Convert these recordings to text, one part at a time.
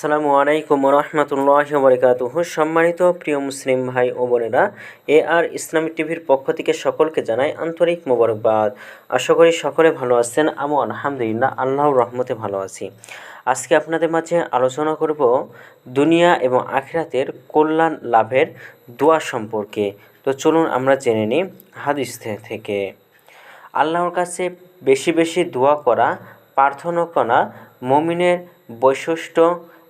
আসসালামু আলাইকুম রহমতুল্লাহ বরকাতুহ সম্মানিত প্রিয় মুসলিম ভাই ও বোনেরা, এ আর ইসলামিক টিভির পক্ষ থেকে সকলকে জানাই আন্তরিক মোবারকবাদ। আশা করি সকলে ভালো আছেন আমি আলহামদুলিল্লাহ, আল্লাহর রহমতে ভালো আছি। আজকে আপনাদের মাঝে আলোচনা করব দুনিয়া এবং আখিরাতের কল্যাণ লাভের দোয়া সম্পর্কে। তো চলুন আমরা জেনে নিই হাদিস থেকে। আল্লাহর কাছে বেশি বেশি দোয়া করা, প্রার্থনা করা, মমিনের বৈশিষ্ট্য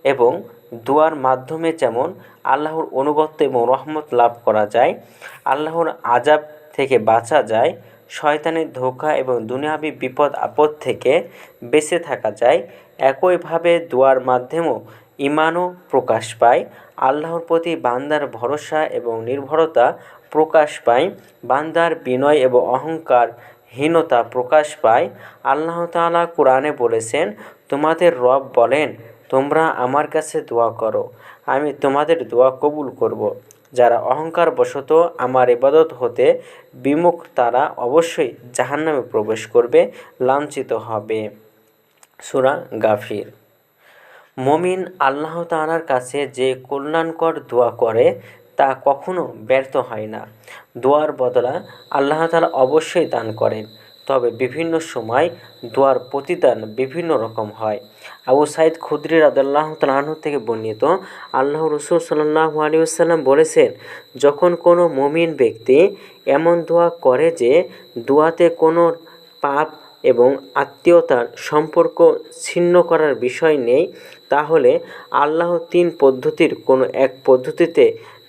এবং দোয়ার মাধ্যমে যেমন আল্লাহর অনুগত্য এবং রহমত লাভ করা যায়, আল্লাহর আজাব থেকে বাঁচা যায়, শয়তানের ধোকা এবং দুনিয়াবি বিপদ আপদ থেকে বেঁচে থাকা যায়, একইভাবে দোয়ার মাধ্যমেও ইমানও প্রকাশ পায়, আল্লাহর প্রতি বান্দার ভরসা এবং নির্ভরতা প্রকাশ পায়, বান্দার বিনয় এবং অহংকার হীনতা প্রকাশ পায়। আল্লাহ তাআলা কোরআনে বলেছেন, তোমাদের রব বলেন তোমরা আমার কাছে দোয়া করো। আমি তোমাদের দোয়া কবুল করব। যারা অহংকার বশত আমার ইবাদত হতে বিমুখ, তারা অবশ্যই জাহান্নামে প্রবেশ করবে, লাঞ্ছিত হবে। সূরা গাফির। মমিন আল্লাহ তাআলার কাছে যে কল্যাণকর দোয়া করে, তা কখনো ব্যর্থ হয় না। দোয়ার বদলা আল্লাহ তাআলা অবশ্যই দান করেন। তবে বিভিন্ন সময় দোয়ার প্রতিদান বিভিন্ন রকম হয়। আবু সাইদ খুদ্রি রাদাল্লাহ তালাহ থেকে বর্ণিত, আল্লাহ রসুল সাল্লাহ আলী আসাল্লাম বলেছেন, যখন কোনো মমিন ব্যক্তি এমন দোয়া করে যে দোয়াতে কোনো পাপ এবং আত্মীয়তার সম্পর্ক ছিন্ন করার বিষয় নেই, তাহলে আল্লাহ তিন পদ্ধতির কোনো এক পদ্ধতিতে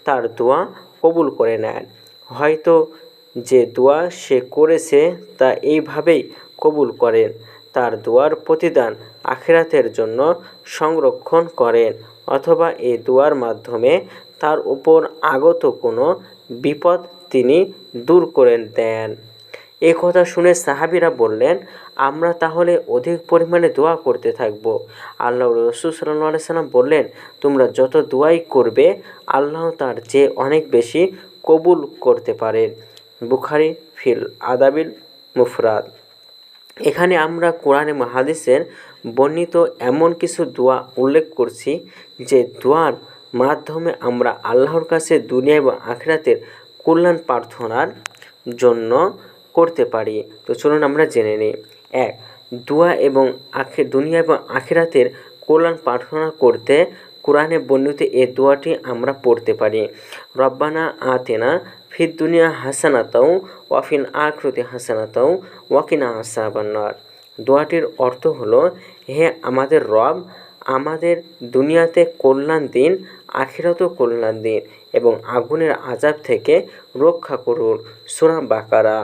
তার দোয়া কবুল করে নেন। হয়তো যে দোয়া সে করেছে তা এইভাবেই কবুল করেন। তার দোয়ার প্রতিদান আখিরাতের জন্য সংরক্ষণ করেন, অথবা এই দোয়ার মাধ্যমে তার উপর আগত কোনো বিপদ তিনি দূর করে দেন। এ কথা শুনে সাহাবিরা বললেন, আমরা তাহলে অধিক পরিমাণে দোয়া করতে থাকব। আল্লাহ রসুল সাল্লাহ সাল্লাম বললেন, তোমরা যত দোয়াই করবে, আল্লাহ তার চেয়ে অনেক বেশি কবুল করতে পারেন বুখারি ফিল আদাবিল মুফরাদ। এখানে আমরা কোরআনে হাদিসের বর্ণিত এমন কিছু দোয়া উল্লেখ করছি যে দোয়ার মাধ্যমে আমরা আল্লাহর কাছে দুনিয়া এবং আখরাতের কল্যাণ প্রার্থনার জন্য করতে পারি। তো চলুন আমরা জেনে নিই। এক, দোয়া এবং আখের দুনিয়া এবং আখিরাতের কল্যাণ প্রার্থনা করতে কোরআনে বর্ণিত এ দোয়াটি আমরা পড়তে পারি। রব্বানা আতেনা ফিদ দুনিয়া হাসানাতাও ওয়াফিন আখরতি হাসানাতাও, ওয়াকিনা আসাবান্নার। দোয়াটির অর্থ হলো, হে আমাদের রব, আমাদের দুনিয়াতে কল্যাণ দিন আখিরাত কল্যাণ দিন এবং আগুনের আজাব থেকে রক্ষা করুন। সুরা বাকারা।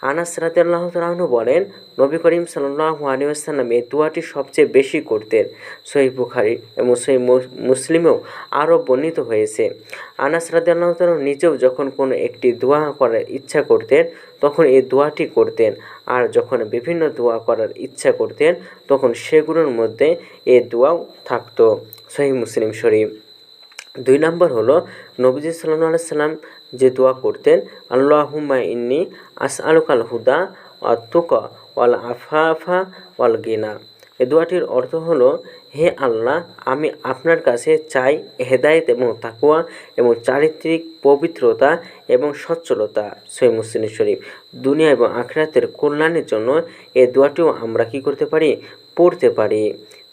আনাস রাদিয়াল্লাহু তাআলা বলেন, নবী করিম সাল্লাল্লাহু আলাইহি ওয়াসাল্লাম এই দোয়াটি সবচেয়ে বেশি করতেন। সহিহ বুখারি এবং সহিহ মু- মুসলিমেও আরও বর্ণিত হয়েছে। আনাস রাদিয়াল্লাহু তাআলা নিজেও যখন কোনো একটি দোয়া করার ইচ্ছা করতেন, তখন এই দোয়াটি করতেন। আর যখন বিভিন্ন দোয়া করার ইচ্ছা করতেন, তখন সেগুলোর মধ্যে এই দোয়াও থাকতো। সহিহ মুসলিম শরীফ। দুই নম্বর হলো, নবীজি সাল্লাহ সাল্লাম যে দোয়া করতেন, আল্লাহুম্মা ইন্নি আস আলুকাল হুদা ওয়া তুকা আফা আফা ওয়াল গিনা। এ দোয়াটির অর্থ হলো, হে আল্লাহ, আমি আপনার কাছে চাই হেদায়েত এবং তাকুয়া এবং চারিত্রিক পবিত্রতা এবং সচ্ছলতা। মুসলিম শরীফ, দুনিয়া এবং আখরাতের কল্যাণের জন্য এ দোয়াটিও আমরা কি করতে পারি? পড়তে পারি।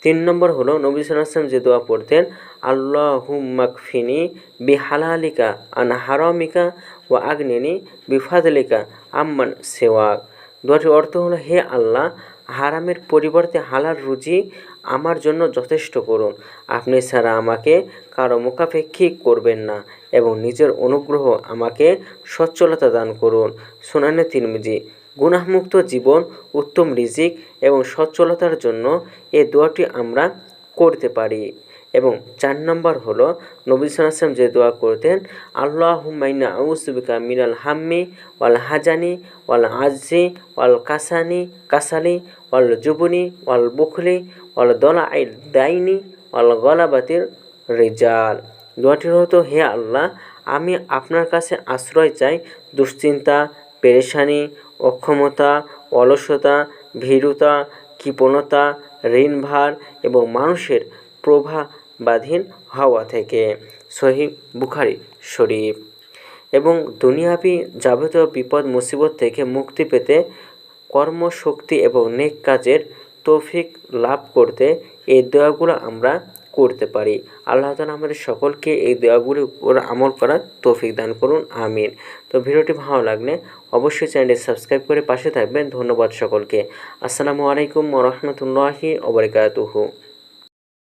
তিন নম্বর হলো, নবী সাল্লাম যে দোয়া পড়তেন আল্লাহ আল্লাহুম্মাকফিনি বিহালালিকা আন হারামিকা ও আগ্নিনি বিফাদলিকা আম্মান সেওয়াক। দোয়াটির অর্থ হলো, হে আল্লাহ, হারামের পরিবর্তে হালাল রুজি আমার জন্য যথেষ্ট করুন। আপনি ছাড়া আমাকে কারও মুখাপেক্ষী করবেন না এবং নিজের অনুগ্রহ আমাকে সচ্ছলতা দান করুন। সুনানে তিরমিজি গুনাহমুক্ত জীবন, উত্তম রিজিক এবং সচ্ছলতার জন্য এই দোয়াটি আমরা করতে পারি। এবং চার নম্বর হলো, নবী সালাম যে দোয়া করতেন আল্লাহ মাইনা আউসবিকা মিনাল হাম্মি ওয়াল হাজানি ওয়াল আজি ওয়াল কাসানি, কাসালি ওয়াল জুবনি ওয়াল বুখলি ওয়াল দলা আই দাইনি ওয়াল গলাবাতির রেজাল। দোয়াটির হতো হে আল্লাহ, আমি আপনার কাছে আশ্রয় চাই দুশ্চিন্তা, পেরেশানি অক্ষমতা, অলসতা, ভীরুতা, কৃপণতা, ঋণভার এবং মানুষের প্রভাবাধীন হওয়া থেকে সহি বুখারি শরীফ। এবং দুনিয়াবি যাবতীয় বিপদ, মুসিবত থেকে মুক্তি পেতে কর্মশক্তি এবং নেক কাজের তৌফিক লাভ করতে এই দোয়াগুলো আমরা করতে পারি। আল্লাহ তালা আমাদের সকলকে এই দেওয়াগুলির উপর আমল করার তৌফিক দান করুন, আমিন। তো ভিডিওটি ভালো লাগলে অবশ্যই চ্যানেলটি সাবস্ক্রাইব করে পাশে থাকবেন। ধন্যবাদ সকলকে। আসসালামু আলাইকুম রহমতুল্লাহি ওবরকাতুহু